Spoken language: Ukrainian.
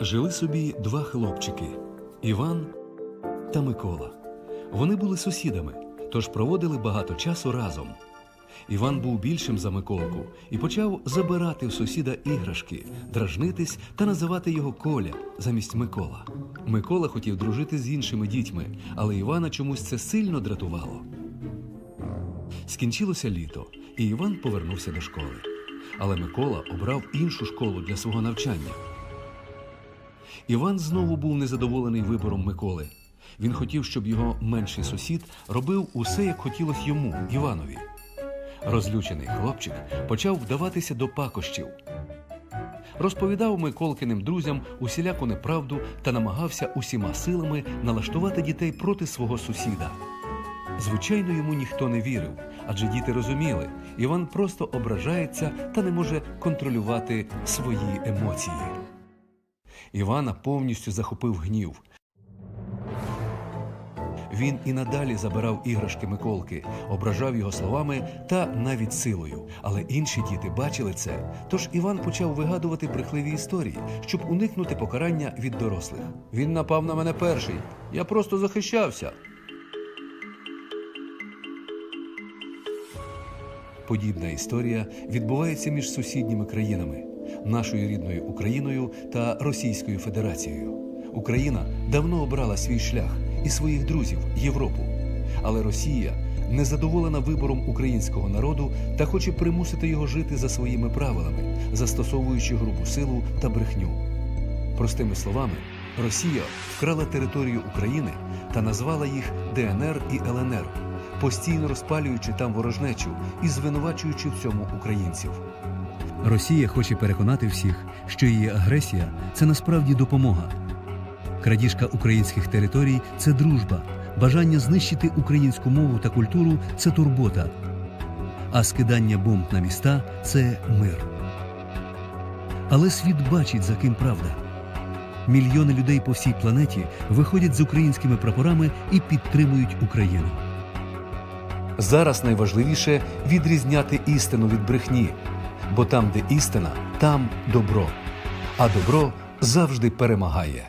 Жили собі два хлопчики Іван та Микола. Вони були сусідами, тож проводили багато часу разом. Іван був більшим за Миколку і почав забирати в сусіда іграшки, дражнитись та називати його Коля замість Микола. Микола хотів дружити з іншими дітьми, але Івана чомусь це сильно дратувало. Скінчилося літо, і Іван повернувся до школи. Але Микола обрав іншу школу для свого навчання. Іван знову був незадоволений вибором Миколи. Він хотів, щоб його менший сусід робив усе, як хотілося йому, Іванові. Розлючений хлопчик почав вдаватися до пакощів. Розповідав Миколкиним друзям усіляку неправду та намагався усіма силами налаштувати дітей проти свого сусіда. Звичайно, йому ніхто не вірив, адже діти розуміли, Іван просто ображається та не може контролювати свої емоції. Івана повністю захопив гнів. Він і надалі забирав іграшки Миколки, ображав його словами та навіть силою. Але інші діти бачили це. Тож Іван почав вигадувати брехливі історії, щоб уникнути покарання від дорослих. Він напав на мене перший. Я просто захищався. Подібна історія відбувається між сусідніми країнами нашою рідною Україною та Російською Федерацією. Україна давно обрала свій шлях і своїх друзів Європу. Але Росія незадоволена вибором українського народу та хоче примусити його жити за своїми правилами, застосовуючи грубу силу та брехню. Простими словами, Росія вкрала територію України та назвала їх ДНР і ЛНР, постійно розпалюючи там ворожнечу і звинувачуючи в цьому українців. Росія хоче переконати всіх, що її агресія це насправді допомога. Крадіжка українських територій це дружба, бажання знищити українську мову та культуру це турбота, а скидання бомб на міста це мир. Але світ бачить, за ким правда. Мільйони людей по всій планеті виходять з українськими прапорами і підтримують Україну. Зараз найважливіше відрізняти істину від брехні, бо там, де істина, там добро, а добро завжди перемагає.